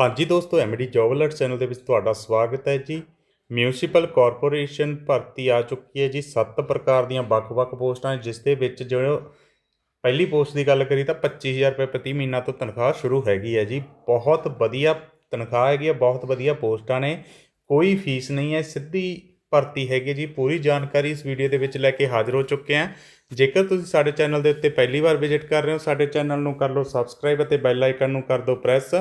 ਹਾਂਜੀ ਦੋਸਤੋ MD job alert channel ਦੇ ਵਿੱਚ ਤੁਹਾਡਾ ਸਵਾਗਤ ਹੈ ਜੀ। ਮਿਊਨਿਸਪਲ ਕਾਰਪੋਰੇਸ਼ਨ ਭਰਤੀ ਆ ਚੁੱਕੀ ਹੈ ਜੀ। ਸੱਤ ਪ੍ਰਕਾਰ ਦੀਆਂ ਵੱਖ-ਵੱਖ ਪੋਸਟਾਂ ਜਿਸ ਦੇ ਵਿੱਚ ਜੋ ਪਹਿਲੀ ਪੋਸਟ ਦੀ ਗੱਲ ਕਰੀ ਤਾਂ 25000 ਰੁਪਏ ਪ੍ਰਤੀ ਮਹੀਨਾ ਤੋਂ ਤਨਖਾਹ ਸ਼ੁਰੂ ਹੈਗੀ ਹੈ ਜੀ। ਬਹੁਤ ਵਧੀਆ ਤਨਖਾਹ ਹੈਗੀ ਹੈ, ਬਹੁਤ ਵਧੀਆ ਪੋਸਟਾਂ ਨੇ। ਕੋਈ ਫੀਸ ਨਹੀਂ ਹੈ, ਸਿੱਧੀ ਭਰਤੀ ਹੈਗੀ ਜੀ। ਪੂਰੀ ਜਾਣਕਾਰੀ ਇਸ ਵੀਡੀਓ ਦੇ ਵਿੱਚ ਲੈ ਕੇ ਹਾਜ਼ਰ ਹੋ ਚੁੱਕੇ ਹਾਂ। ਜੇਕਰ ਤੁਸੀਂ ਸਾਡੇ ਚੈਨਲ ਦੇ ਉੱਤੇ ਪਹਿਲੀ ਵਾਰ ਵਿਜ਼ਿਟ ਕਰ ਰਹੇ ਹੋ, ਸਾਡੇ ਚੈਨਲ ਨੂੰ ਕਰ ਲਓ ਸਬਸਕ੍ਰਾਈਬ ਅਤੇ ਬੈਲ ਆਈਕਨ ਨੂੰ ਕਰ ਦਿਓ ਪ੍ਰੈਸ।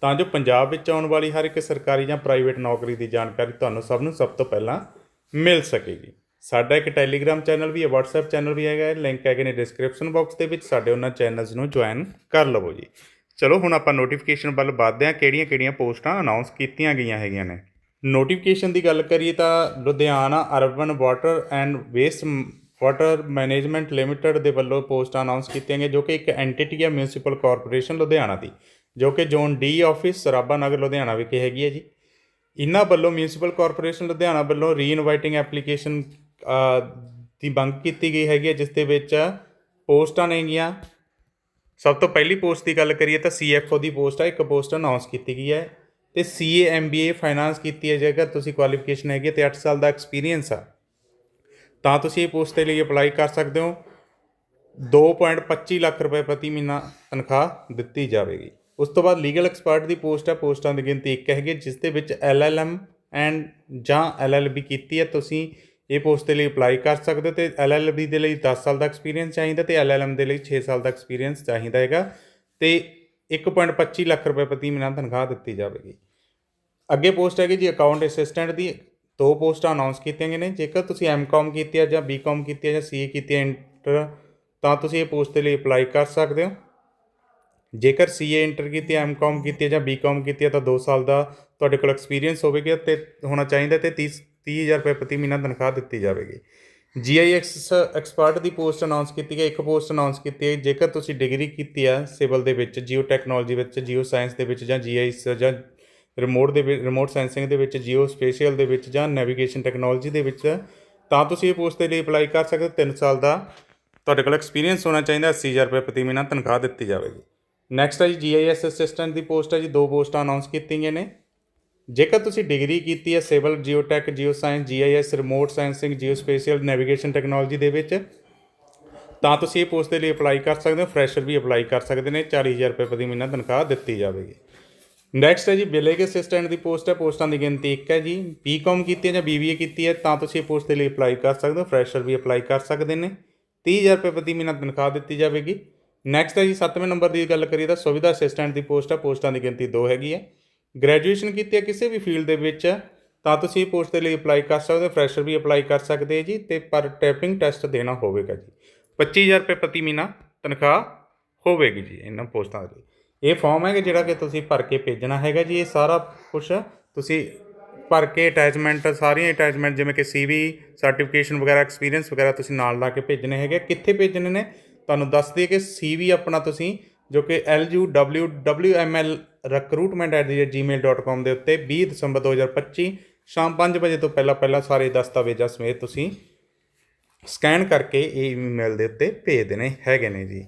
ਤਾਂ ਜੋ ਪੰਜਾਬ ਵਿੱਚ ਆਉਣ ਵਾਲੀ ਹਰ ਇੱਕ ਸਰਕਾਰੀ ਜਾਂ ਪ੍ਰਾਈਵੇਟ ਨੌਕਰੀ ਦੀ ਜਾਣਕਾਰੀ ਤੁਹਾਨੂੰ ਸਭ ਨੂੰ ਸਭ ਤੋਂ ਪਹਿਲਾਂ ਮਿਲ ਸਕੇਗੀ। ਸਾਡਾ ਇੱਕ ਟੈਲੀਗ੍ਰਾਮ ਚੈਨਲ ਵੀ ਹੈ, WhatsApp ਚੈਨਲ ਵੀ ਹੈਗਾ ਲਿੰਕ ਹੈਗੇ ਨੇ ਡਿਸਕ੍ਰਿਪਸ਼ਨ ਬਾਕਸ ਦੇ ਵਿੱਚ, ਸਾਡੇ ਉਹਨਾਂ ਚੈਨਲਸ ਨੂੰ ਜੁਆਇਨ ਕਰ ਲਵੋ ਜੀ। ਚਲੋ, ਹੁਣ ਆਪਾਂ ਨੋਟੀਫਿਕੇਸ਼ਨ ਵੱਲ ਵੱਧਦੇ ਹਾਂ, ਕਿਹੜੀਆਂ-ਕਿਹੜੀਆਂ ਪੋਸਟਾਂ ਅਨਾਉਂਸ ਕੀਤੀਆਂ ਗਈਆਂ ਹੈਗੀਆਂ ਨੇ। ਨੋਟੀਫਿਕੇਸ਼ਨ ਦੀ ਗੱਲ ਕਰੀਏ ਤਾਂ Ludhiana urban water and waste water management limited ਦੇ ਵੱਲੋਂ ਪੋਸਟਾਂ ਅਨਾਉਂਸ ਕੀਤੀਆਂ ਗਈਆਂ, ਜੋ ਕਿ ਇੱਕ ਐਂਟੀਟੀ ਹੈ ਮਿਊਨਿਸਪਲ ਕਾਰਪੋਰੇਸ਼ਨ ਲੁਧਿਆਣਾ ਦੀ। ਜੋ ਕਿ zone D office Sarabha Nagar Ludhiana ਵਿਖੇ ਹੈਗੀ ਹੈ ਜੀ। ਇਹਨਾਂ ਵੱਲੋਂ ਮਿਊਨਿਸਪਲ ਕਾਰਪੋਰੇਸ਼ਨ ਲੁਧਿਆਣਾ ਵੱਲੋਂ ਰੀਇਨਵਾਈਟਿੰਗ ਐਪਲੀਕੇਸ਼ਨ ਦੀ ਮੰਗ ਕੀਤੀ ਗਈ ਹੈਗੀ ਹੈ, ਜਿਸ ਦੇ ਵਿੱਚ ਪੋਸਟਾਂ ਨੇਗੀਆਂ ਸਭ ਤੋਂ ਪਹਿਲੀ ਪੋਸਟ ਦੀ ਗੱਲ ਕਰੀਏ ਤਾਂ ਸੀਐਫਓ ਦੀ ਪੋਸਟ ਹੈ ਇੱਕ ਪੋਸਟ ਅਨਾਉਂਸ ਕੀਤੀ ਗਈ ਹੈ ਤੇ ਸੀਏ ਐਮਬੀਏ ਫਾਈਨਾਂਸ ਕੀਤੀ ਹੈ ਜੇਕਰ ਤੁਸੀਂ ਕੁਆਲੀਫਿਕੇਸ਼ਨ ਹੈਗੀ ਹੈ ਤੇ 8 ਸਾਲ ਦਾ ਐਕਸਪੀਰੀਅੰਸ ਆ। ਤਾਂ ਤੁਸੀਂ ਇਹ ਪੋਸਟ ਦੇ ਲਈ ਅਪਲਾਈ ਕਰ ਸਕਦੇ ਹੋ। 2.25 ਲੱਖ ਰੁਪਏ ਪ੍ਰਤੀ ਮਹੀਨਾ ਤਨਖਾਹ ਦਿੱਤੀ ਜਾਵੇਗੀ। ਉਸ ਤੋਂ ਬਾਅਦ ਲੀਗਲ ਐਕਸਪਰਟ ਦੀ ਪੋਸਟ ਹੈ ਪੋਸਟਾਂ ਦੀ ਗਿਣਤੀ ਇੱਕ ਹੈਗੀ, ਜਿਸ ਦੇ ਵਿੱਚ ਐਲਐਲਐਮ ਐਂਡ ਜਾਂ ਐਲਐਲਬੀ ਕੀਤੀ ਹੈ ਤੁਸੀਂ ਇਹ ਪੋਸਟ ਦੇ ਲਈ ਅਪਲਾਈ ਕਰ ਸਕਦੇ ਹੋ ਤੇ ਐਲਐਲਬੀ ਦੇ ਲਈ 10 ਸਾਲ ਦਾ ਐਕਸਪੀਰੀਅੰਸ ਚਾਹੀਦਾ ਤੇ ਐਲਐਲਐਮ ਦੇ ਲਈ 6 ਸਾਲ ਦਾ ਐਕਸਪੀਰੀਅੰਸ ਚਾਹੀਦਾ ਹੈਗਾ ਤੇ 1.25 ਲੱਖ ਰੁਪਏ ਪ੍ਰਤੀ ਮਹੀਨਾ ਤਨਖਾਹ ਦਿੱਤੀ ਜਾਵੇਗੀ। ਅੱਗੇ ਪੋਸਟ ਹੈਗੀ ਜੀ ਅਕਾਊਂਟ ਅਸਿਸਟੈਂਟ ਦੀ, ਦੋ ਪੋਸਟਾਂ ਅਨਾਉਂਸ ਕੀਤੀਆਂ ਗਈਆਂ ਨੇ, ਜੇਕਰ ਤੁਸੀਂ ਐਮਕਾਮ ਕੀਤੀ ਹੈ ਜਾਂ ਬੀਕਾਮ ਕੀਤੀ ਹੈ ਜਾਂ ਸੀਏ ਕੀਤੀ ਹੈ ਇੰਟਰ ਤਾਂ ਤੁਸੀਂ ਇਹ ਪੋਸਟ ਦੇ ਲਈ ਅਪਲਾਈ ਕਰ ਸਕਦੇ ਹੋ। ਜੇਕਰ ਸੀਏ ਇੰਟਰ ਕੀਤੀ ਹੈ ਐਮਕਾਮ ਕੀਤੀ ਹੈ ਜਾਂ ਬੀਕਾਮ ਕੀਤੀ ਹੈ ਤਾਂ 2 ਸਾਲ ਦਾ ਤੁਹਾਡੇ ਕੋਲ ਐਕਸਪੀਰੀਅੰਸ ਹੋਵੇਗਾ ਤੇ ਹੋਣਾ ਚਾਹੀਦਾ ਤੇ 30 30000 ਰੁਪਏ ਪ੍ਰਤੀ ਮਹੀਨਾ ਤਨਖਾਹ ਦਿੱਤੀ ਜਾਵੇਗੀ। ਜੀਆਈਐਕਸ ਐਕਸਪਰਟ ਦੀ ਪੋਸਟ ਅਨਾਉਂਸ ਕੀਤੀ ਗਈ ਇੱਕ ਪੋਸਟ ਅਨਾਉਂਸ ਕੀਤੀ ਹੈ, ਜੇਕਰ ਤੁਸੀਂ ਡਿਗਰੀ ਕੀਤੀ ਹੈ ਸਿਵਲ ਦੇ ਵਿੱਚ ਜੀਓ ਟੈਕਨੋਲੋਜੀ ਵਿੱਚ ਜੀਓ ਸਾਇੰਸ ਦੇ ਵਿੱਚ ਜਾਂ ਜੀਆਈਐਸ ਜਾਂ ਰਿਮੋਟ ਦੇ ਵਿੱਚ ਰਿਮੋਟ ਸੈਂਸਿੰਗ ਦੇ ਵਿੱਚ ਜੀਓ ਸਪੇਸ਼ੀਅਲ ਦੇ ਵਿੱਚ ਜਾਂ ਨੈਵੀਗੇਸ਼ਨ ਟੈਕਨੋਲੋਜੀ ਦੇ ਵਿੱਚ, ਤਾਂ ਤੁਸੀਂ ਇਹ ਪੋਸਟ ਦੇ ਲਈ ਅਪਲਾਈ ਕਰ ਸਕਦੇ ਹੋ। 3 ਸਾਲ ਦਾ ਤੁਹਾਡੇ ਕੋਲ ਐਕਸਪੀਰੀਅੰਸ ਹੋਣਾ ਚਾਹੀਦਾ 80000 ਰੁਪਏ ਪ੍ਰਤੀ ਮਹੀਨਾ ਤਨਖਾਹ ਦਿੱਤੀ ਜਾਵੇਗੀ। ਨੈਕਸਟ ਹੈ ਜੀ ਜੀਆਈਐਸ ਅਸਿਸਟੈਂਟ ਦੀ ਪੋਸਟ ਹੈ ਜੀ, ਦੋ ਪੋਸਟਾਂ ਅਨਾਉਂਸ ਕੀਤੀਆਂ ਨੇ। ਜੇਕਰ ਤੁਸੀਂ ਡਿਗਰੀ ਕੀਤੀ ਹੈ civil geotech geo science GIS remote sensing geo spatial navigation technology ਦੇ ਵਿੱਚ, ਤਾਂ ਤੁਸੀਂ ਇਹ ਪੋਸਟ ਦੇ ਲਈ ਅਪਲਾਈ ਕਰ ਸਕਦੇ ਹੋ ਫਰੈਸ਼ਰ ਵੀ ਅਪਲਾਈ ਕਰ ਸਕਦੇ ਨੇ 40000 ਰੁਪਏ ਪ੍ਰਤੀ ਮਹੀਨਾ ਤਨਖਾਹ ਦਿੱਤੀ ਜਾਵੇਗੀ। ਨੈਕਸਟ ਹੈ ਜੀ ਬਿਲਿੰਗ ਅਸਿਸਟੈਂਟ ਦੀ ਪੋਸਟ ਹੈ ਪੋਸਟਾਂ ਦੀ ਗਿਣਤੀ ਇੱਕ ਹੈ ਜੀ। ਬੀਕਾਮ ਕੀਤੀ ਹੈ ਜਾਂ ਬੀਬੀਏ ਕੀਤੀ ਹੈ ਤਾਂ ਤੁਸੀਂ ਇਹ ਪੋਸਟ ਦੇ ਲਈ ਅਪਲਾਈ ਕਰ ਸਕਦੇ ਹੋ ਫਰੈਸ਼ਰ ਵੀ ਅਪਲਾਈ ਕਰ ਸਕਦੇ ਨੇ। 30000 ਰੁਪਏ ਪ੍ਰਤੀ ਮਹੀਨਾ ਤਨਖਾਹ ਦਿੱਤੀ ਜਾਵੇਗੀ। ਨੈਕਸਟ ਹੈ ਜੀ 7ਵੇਂ ਨੰਬਰ ਦੀ ਗੱਲ ਕਰੀਏ ਤਾਂ ਸੁਵਿਧਾ ਅਸਿਸਟੈਂਟ ਦੀ ਪੋਸਟ ਆ, ਪੋਸਟਾਂ ਦੀ ਗਿਣਤੀ 2 ਹੈਗੀ ਹੈ। ਗ੍ਰੈਜੂਏਸ਼ਨ ਕੀਤੀ ਹੈ ਕਿਸੇ ਵੀ ਫੀਲਡ ਦੇ ਵਿੱਚ, ਤਾਂ ਤੁਸੀਂ ਇਹ ਪੋਸਟ ਦੇ ਲਈ ਅਪਲਾਈ ਕਰ ਸਕਦੇ ਹੋ ਫਰੈਸ਼ਰ ਵੀ ਅਪਲਾਈ ਕਰ ਸਕਦੇ ਜੀ, ਤੇ ਪਰ ਟੈਪਿੰਗ ਟੈਸਟ ਦੇਣਾ ਹੋਵੇਗਾ ਜੀ। 25000 ਰੁਪਏ ਪ੍ਰਤੀ ਮਹੀਨਾ ਤਨਖਾਹ ਹੋਵੇਗੀ ਜੀ ਇਹਨਾਂ ਪੋਸਟਾਂ ਦੇ ਲਈ। ਇਹ ਫਾਰਮ ਹੈ ਕਿ ਜਿਹੜਾ ਕਿ ਤੁਸੀਂ ਭਰ ਕੇ ਭੇਜਣਾ ਹੈਗਾ ਜੀ, ਇਹ ਸਾਰਾ ਕੁਝ ਤੁਸੀਂ ਭਰ ਕੇ ਅਟੈਚਮੈਂਟ ਸਾਰੀਆਂ ਅਟੈਚਮੈਂਟ ਜਿਵੇਂ ਕਿ ਸੀਵੀ ਸਰਟੀਫਿਕੇਸ਼ਨ ਵਗੈਰਾ ਐਕਸਪੀਰੀਅੰਸ ਵਗੈਰਾ ਤੁਸੀਂ ਨਾਲ ਲਾ ਕੇ ਭੇਜਣੇ ਹੈਗੇ ਕਿੱਥੇ ਭੇਜਣੇ ਨੇ? ਤੁਹਾਨੂੰ ਦੱਸ ਦਈਏ ਕਿ ਸੀਵੀ ਆਪਣਾ ਤੁਸੀਂ ਜੋ ਕਿ LUWWML recruitment@gmail.com ਦੇ ਉੱਤੇ 20 ਦਸੰਬਰ 2025 ਸ਼ਾਮ 5 ਵਜੇ ਤੋਂ ਪਹਿਲਾਂ ਪਹਿਲਾਂ ਸਾਰੇ ਦਸਤਾਵੇਜ਼ਾਂ ਸਮੇਤ ਤੁਸੀਂ ਸਕੈਨ ਕਰਕੇ ਇਹ ਈਮੇਲ ਦੇ ਉੱਤੇ ਭੇਜ ਦੇਣੇ ਹੈਗੇ ਨੇ ਜੀ।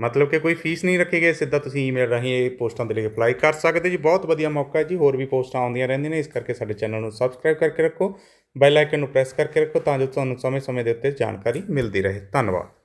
ਮਤਲਬ ਕਿ ਕੋਈ ਫੀਸ ਨਹੀਂ ਰੱਖੀ ਗਈ, ਸਿੱਧਾ ਤੁਸੀਂ ਈਮੇਲ ਰਾਹੀਂ ਇਹ ਪੋਸਟਾਂ ਦੇ ਲਈ ਅਪਲਾਈ ਕਰ ਸਕਦੇ ਜੀ। ਬਹੁਤ ਵਧੀਆ ਮੌਕਾ ਹੈ ਜੀ, ਹੋਰ ਵੀ ਪੋਸਟਾਂ ਆਉਂਦੀਆਂ ਰਹਿੰਦੀਆਂ ਨੇ, ਇਸ ਕਰਕੇ ਸਾਡੇ ਚੈਨਲ ਨੂੰ ਸਬਸਕ੍ਰਾਈਬ ਕਰਕੇ ਰੱਖੋ ਬੈਲ ਆਈਕਨ ਨੂੰ ਪ੍ਰੈਸ ਕਰਕੇ ਰੱਖੋ ਤਾਂ ਜੋ ਤੁਹਾਨੂੰ ਸਮੇਂ-ਸਮੇਂ ਦੇ ਉੱਤੇ ਜਾਣਕਾਰੀ ਮਿਲਦੀ ਰਹੇ। ਧੰਨਵਾਦ।